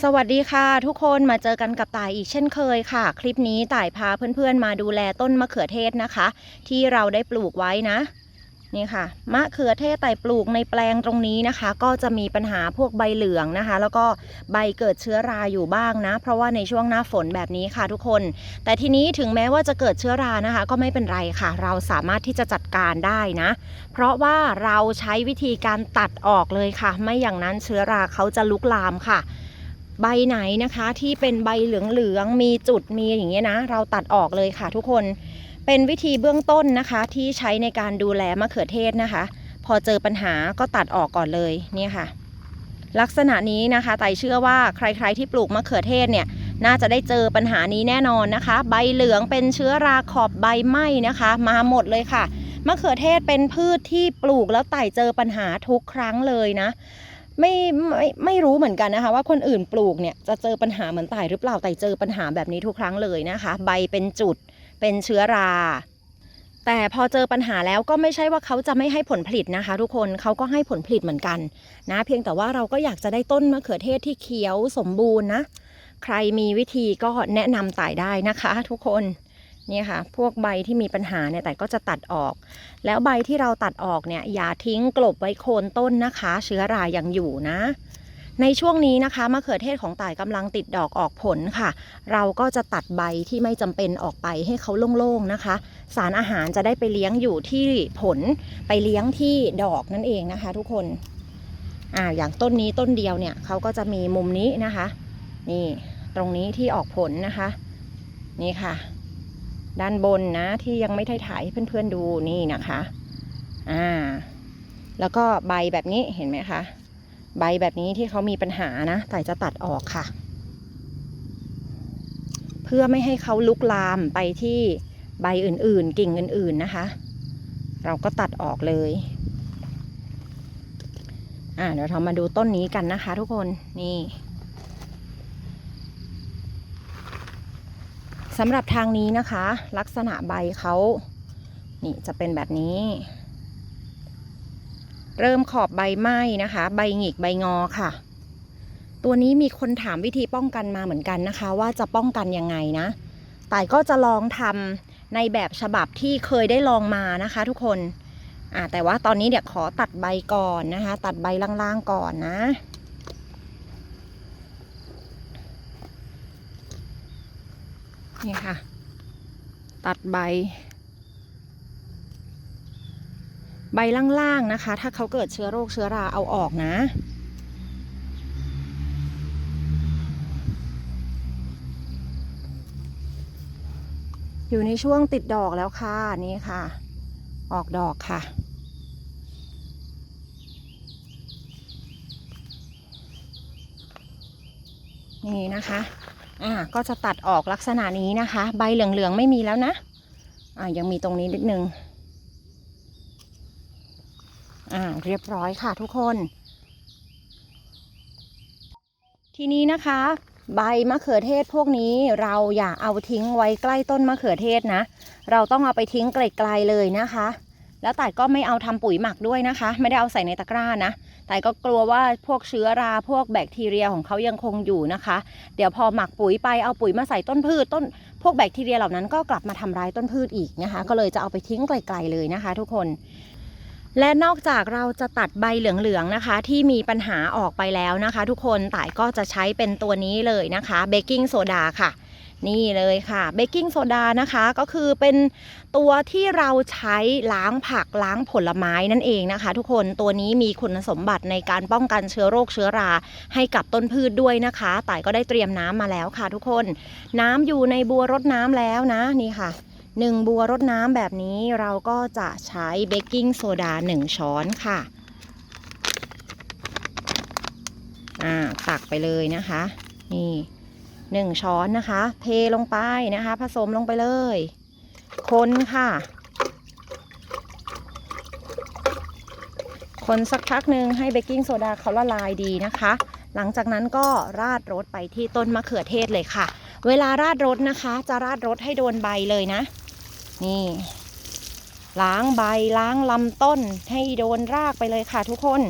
สวัสดีค่ะ ทุกคนมาเจอกันกับต่ายอีกเช่นเคยค่ะ คลิปนี้ต่ายพาเพื่อนๆมาดูแลต้นมะเขือเทศนะคะ ที่เราได้ปลูกไว้นะ นี่ค่ะ มะเขือเทศต่ายปลูกในแปลงตรงนี้นะคะ ก็จะมีปัญหาพวกใบเหลืองนะคะ แล้วก็ใบเกิดเชื้อราอยู่บ้างนะ เพราะว่าในช่วงหน้าฝนแบบนี้ค่ะทุกคน แต่ทีนี้ถึงแม้ว่าจะเกิดเชื้อรานะคะ ก็ไม่เป็นไรค่ะ เราสามารถที่จะจัดการได้นะ เพราะว่าเราใช้วิธีการตัดออกเลยค่ะ ไม่อย่างนั้นเชื้อราเขาจะลุกลามค่ะ ใบไหนนะคะที่เป็นใบเหลืองๆมีจุดมีอย่างเงี้ยนะ เราตัดออกเลยค่ะทุกคนเป็นวิธีเบื้องต้นนะคะ ที่ใช้ในการดูแลมะเขือเทศนะคะ พอเจอปัญหาก็ตัดออกก่อนเลยเนี่ยค่ะ ลักษณะนี้นะคะไต่เชื่อว่าใครๆที่ปลูกมะเขือเทศเนี่ยน่าจะได้เจอปัญหานี้แน่นอนนะคะ ใบเหลืองเป็นเชื้อราขอบใบไหม้นะคะ มาหมดเลยค่ะมะเขือเทศเป็นพืชที่ปลูกแล้วไต่เจอปัญหาทุกครั้งเลยนะ ไม่ไม่ไม่รู้เหมือนกันนะคะ ว่าคนอื่นปลูกเนี่ยจะเจอปัญหาเหมือนไต่หรือเปล่าไต่เจอปัญหาแบบนี้ทุกครั้งเลยนะคะ ใบเป็นจุดเป็นเชื้อรา แต่พอเจอปัญหาแล้วก็ไม่ใช่ว่าเขาจะไม่ให้ผลผลิตนะคะ ทุกคนเขาก็ให้ผลผลิตเหมือนกันนะ เพียงแต่ว่าเราก็อยากจะได้ต้นมะเขือเทศที่เขียวสมบูรณ์นะ ใครมีวิธีก็แนะนำต่ายได้นะคะ ทุกคน นี่ค่ะ พวกใบที่มีปัญหาเนี่ยแต่ก็จะตัดออก แล้วใบที่เราตัดออกเนี่ยอย่าทิ้งกลบไว้โคนต้นนะคะ เชื้อรายังอยู่นะ ในช่วงนี้นะคะมะเขือเทศของต่ายกำลังติดดอกออกผลค่ะ เราก็จะตัดใบที่ไม่จำเป็นออกไปให้เขาโล่งๆนะคะ สารอาหารจะได้ไปเลี้ยงอยู่ที่ผลไปเลี้ยงที่ดอกนั่นเองนะคะ ทุกคนอ่าอย่างต้นนี้ต้นเดียวเนี่ยเขาก็จะมีมุมนี้นะคะ นี่ตรงนี้ที่ออกผลนะคะ นี่ค่ะ ด้านบนนะที่ยังไม่ได้ถ่ายให้เพื่อนๆดูนี่นะคะอ่าแล้วก็ใบแบบนี้เห็นไหมคะ ใบแบบนี้ที่เขามีปัญหานะแต่จะตัดออกค่ะ เพื่อไม่ให้เขาลุกลามไปที่ใบอื่นๆ กิ่งอื่นๆนะคะ เราก็ตัดออกเลยอ่าเดี๋ยวเรามาดูต้นนี้กันนะคะทุกคนนี่ สำหรับทางนี้นะคะ ลักษณะใบเขานี่จะเป็นแบบนี้ เริ่มขอบใบไหม้นะคะ ใบหงิกใบงอค่ะ ตัวนี้มีคนถามวิธีป้องกันมาเหมือนกันนะคะ ว่าจะป้องกันยังไงนะแต่ก็จะลองทำในแบบฉบับที่เคยได้ลองมานะคะ ทุกคนอ่าแต่ว่าตอนนี้เดี๋ยวขอตัดใบก่อนนะคะ ตัดใบล่างๆก่อนนะ นี่ค่ะ ตัดใบ ใบล่างๆนะคะ ถ้าเขาเกิดเชื้อโรคเชื้อราเอาออกนะอยู่ในช่วงติดดอกแล้วค่ะนี่ค่ะ ออกดอกค่ะ นี่นะคะ อ่าก็จะตัดออกลักษณะนี้นะคะ ใบเหลืองๆไม่มีแล้วนะอ่ายังมีตรงนี้นิดนึงอ่าเรียบร้อยค่ะทุกคน ทีนี้นะคะ ใบมะเขือเทศพวกนี้เราอย่าเอาทิ้งไว้ใกล้ต้นมะเขือเทศนะ เราต้องเอาไปทิ้งไกลๆเลยนะคะ แล้วแต่ก็ไม่เอาทำปุ๋ยหมักด้วยนะคะ ไม่ได้เอาใส่ในตะกร้านะ แต่ก็กลัวว่าพวกเชื้อราพวกแบคทีเรียของเขายังคงอยู่นะคะ เดี๋ยวพอหมักปุ๋ยไปเอาปุ๋ยมาใส่ต้นพืชต้น พวกแบคทีเรียเหล่านั้นก็กลับมาทำร้ายต้นพืชอีกนะคะ ก็เลยจะเอาไปทิ้งไกลๆเลยนะคะ ทุกคนและนอกจากเราจะตัดใบเหลืองๆนะคะ ที่มีปัญหาออกไปแล้วนะคะ ทุกคนต่ายก็จะใช้เป็นตัวนี้เลยนะคะเบกกิ้งโซดาค่ะ นี่เลยค่ะเบกกิ้งโซดานะคะก็คือเป็นตัวที่เราใช้ล้างผักล้างผลไม้นั่นเองนะคะ ทุกคนตัวนี้มีคุณสมบัติในการป้องกันเชื้อโรคเชื้อราให้กับต้นพืชด้วยนะคะต่ก็ได้เตรียมน้ำมาแล้วค่ะ ทุกคน น้ำอยู่ในบัวรดน้ำแล้วนะนี่ค่ะหนึ่งบัวรดน้ำแบบนี้เราก็จะใช้เบกกิ้งโซดาหนึ่งช้อนค่ะอ่าตักไปเลยนะคะ นี่ หนึ่งช้อนนะคะ เทลงไปนะคะ ผสมลงไปเลย คนค่ะ คนสักพักหนึ่งให้เบกกิ้งโซดาเขาละลายดีนะคะ หลังจากนั้นก็ราดรสไปที่ต้นมะเขือเทศเลยค่ะ เวลาราดรสนะคะ จะราดรสให้โดนใบเลยนะ นี่ล้างใบล้างลำต้นให้โดนรากไปเลยค่ะทุกคน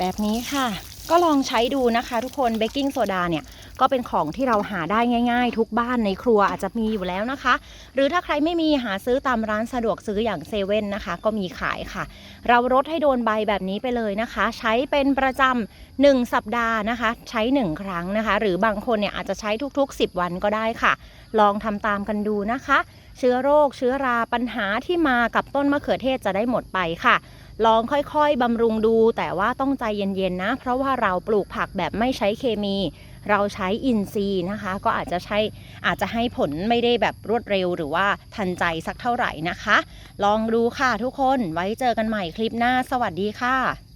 แบบนี้ค่ะ ก็ลองใช้ดูนะคะ ทุกคนเบกกิ้งโซดาเนี่ยก็เป็นของที่เราหาได้ง่าย ๆ ทุกบ้านในครัวอาจจะมีอยู่แล้วนะคะ หรือถ้าใครไม่มีหาซื้อตามร้านสะดวกซื้ออย่างเซเว่นนะคะ ก็มีขายค่ะ เรารดให้โดนใบแบบนี้ไปเลยนะคะ ใช้เป็นประจำหนึ่งสัปดาห์นะคะ ใช้หนึ่งครั้งนะคะ หรือบางคนเนี่ยอาจจะใช้ทุกๆ 10 วันก็ได้ค่ะ ลองทำตามกันดูนะคะ เชื้อโรคเชื้อราปัญหาที่มากับต้นมะเขือเทศจะได้หมดไปค่ะ ลองค่อยๆบำรุงดู แต่ว่าต้องใจเย็นๆนะ เพราะว่าเราปลูกผักแบบไม่ใช้เคมี เราใช้อินทรีย์นะคะ ก็อาจจะใช้อาจจะให้ผลไม่ได้แบบรวดเร็วหรือว่าทันใจสักเท่าไหร่นะคะ ลองดูค่ะทุกคนไว้เจอกันใหม่คลิปหน้า สวัสดีค่ะ